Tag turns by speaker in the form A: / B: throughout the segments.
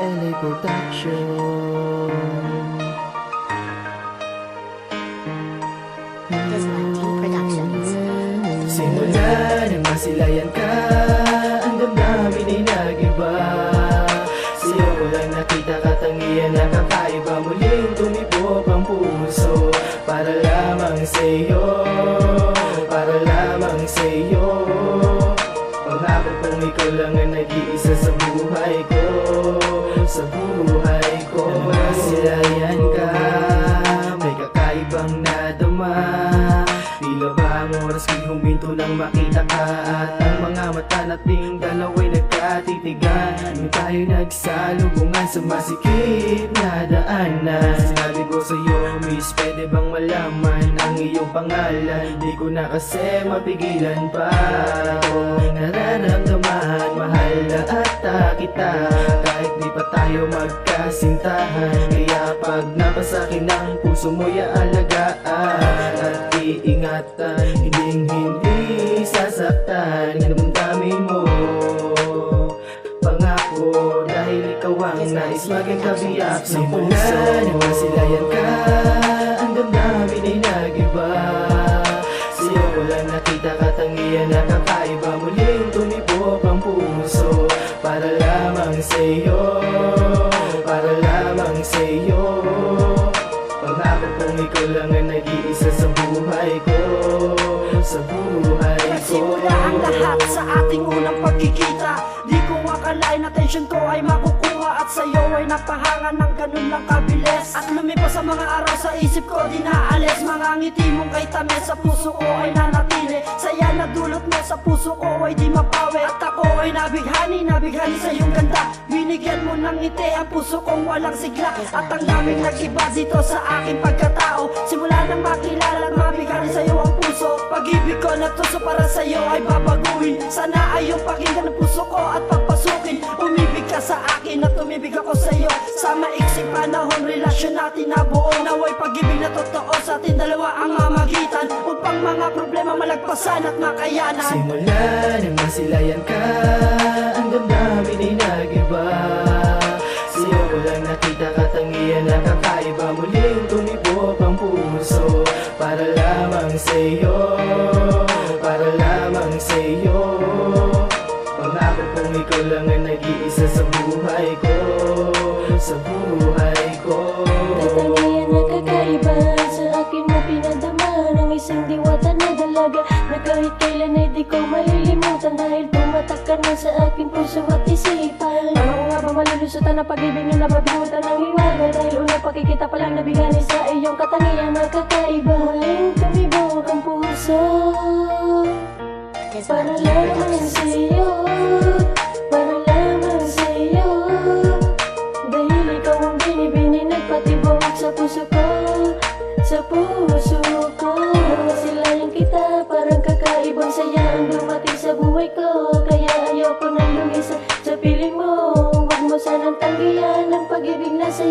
A: Production
B: Disney Productions.
A: Simula nang masilayan ka? Ang damdamin ay nag-iba. Sa'yo ko lang nakita katangian na kakaiba. Muling tumibok ang puso Para lamang sa'yo. Para lamang sa'yo. Pangako kong ikaw lang ang nag-iisa sa buhay ko Sa buhay ko. Nang masilayan ka May kakaibang nadama. Tila ba ang oras ko'y huminto nang makita ka? At ang mga mata nating dalawa'y nagkatitigan. Nung tayo nagsalubungan sa masikip na daanan. Sinabi ko sa'yo, miss, pwede bang malaman ang iyong pangalan? Di ko na kasi mapigilan pa. Kung nararamdaman, mahal na ata kita. Kahit di pa tayo magkasintahan Kaya pag napasakin ng puso mo'y aalagaan. At iingatan, hinding hindi sasaktan. Ang damdamin mo Pangako dahil ikaw ang nais maging kabiyak. Ng puso Nang masilayan ka, Para lamang sa'yo Para lamang sa'yo. Pangako kong ikaw lang ang nag-iisa sa buhay ko Sa buhay ko.
C: Nagsimula ang lahat sa ating unang pagkikita Di ko akalain na tensyon ko ay makukuha At sa'yo ay napahanga ng ganun lang kabilis. At lumipas sa mga araw sa isip ko di naalis Mga ngiti mong kay sa puso ko ay nanatili. Saya na dulot mo sa puso ko ay di mapawi. At ako ay nabighani, nabighani sa iyong ganda Binigyan mo ng ngiti ang puso kong walang sigla. At ang daming nag-iba dito sa aking pagkatao. Simula nang makilala, mabighani sa iyo ang puso. Pag-ibig ko na tuso para sa iyo ay babaguhin. Sana ay iyong pakinggan ang puso ko at papasukin. Umibig ka sa akin at umibig ako sa iyo. Sa maiksing panahon, relasyon natin na buo. Naway pag-ibig na totoo sa ating dalawa malagpasan at makayanan.
A: Simula nang masilayan ka Ang damdamin ay nag-iba. Sa'yo lang nakita katangian na kakaiba Muling tumibok ang puso. Para lamang sa'yo
D: kahit kailan ay di ko malilimutan Dahil tumatak ka na sa akin puso at isipan. Ko nga ba malulusutan ang pag-ibig na nababihutan ng hiwaga? Dahil una pakikita pa lang nabigani sa iyong katangian na kakaiba. Muling tumibok ang puso Para lamang
B: Productions.
D: sa'yo Para lamang sa'yo. Dahil ikaw ang binibini Nagpatibok sa puso ko Sa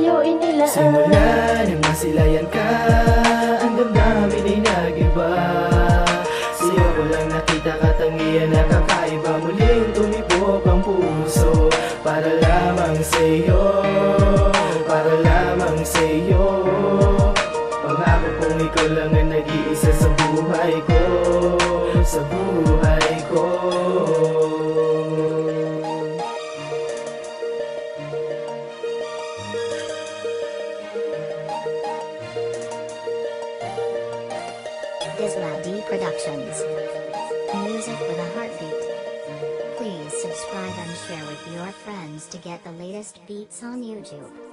D: sa'yo inilaan
A: Simula nang masilayan ka. Ang damdamin ay nag-iba. Sa'yo ko lang nakita katangian na kakaiba. Muling tumibok ang puso Para lamang sa'yo. Para lamang sa'yo. Pangako kong ikaw lang ang nag-iisa sa buhay ko. Sa buhay ko
B: Productions. Music with a heartbeat. Please subscribe and share with your friends to get the latest beats on YouTube.